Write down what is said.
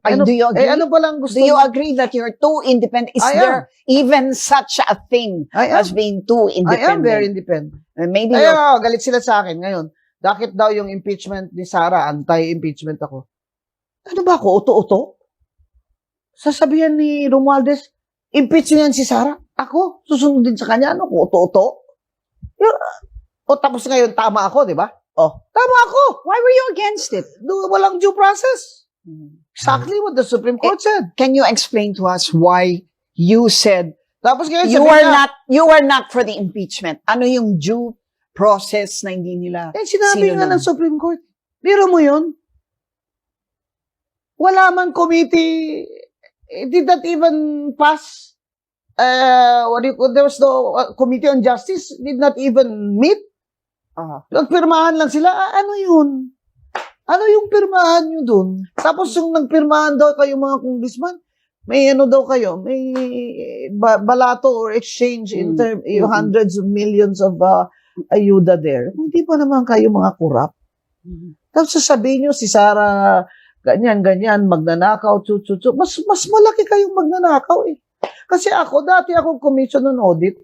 Ay, Ano- do you agree? Eh, ano ba lang gusto do you mo? agree that you're too independent? Is I am. there even such a thing I am, as being too I independent? am very independent. Uh, Maybe Ay, oh, galit sila sa akin ngayon. Bakit daw yung impeachment ni Sara, anti-impeachment ako? Ano ba ako, uto-uto? Sasabihan ni Romualdez, impeach niyo yan si Sara. Ako, susunod din sa kanya, ano ko, uto-uto? Yun, O tapos ngayon, tama ako, di ba? Oh, tama ako. Why were you against it? Do, walang due process. Exactly what the Supreme Court said. Can you explain to us why you said Tapos ngayon, you are niya, not you are not for the impeachment? Ano yung due process na hindi nila? Eh, sinabi nga ng Supreme Court. Biro mo yun? Wala man committee, it did not even pass. Uh, what you, there was no uh, committee on justice, did not even meet. Ah. Nagpirmahan lang sila. Ah, ano yun? Ano yung pirmahan nyo dun? Tapos yung nagpirmahan daw kayo mga congressman, may ano daw kayo, may ba- balato or exchange in Mm. term, yung Mm. hundreds of millions of uh, ayuda there. Hindi pa naman kayo mga kurap. Tapos sasabihin nyo si Sara, ganyan, ganyan, magnanakaw, tsu. Mas, mas malaki kayong magnanakaw eh. Kasi ako, dati akong commission on audit.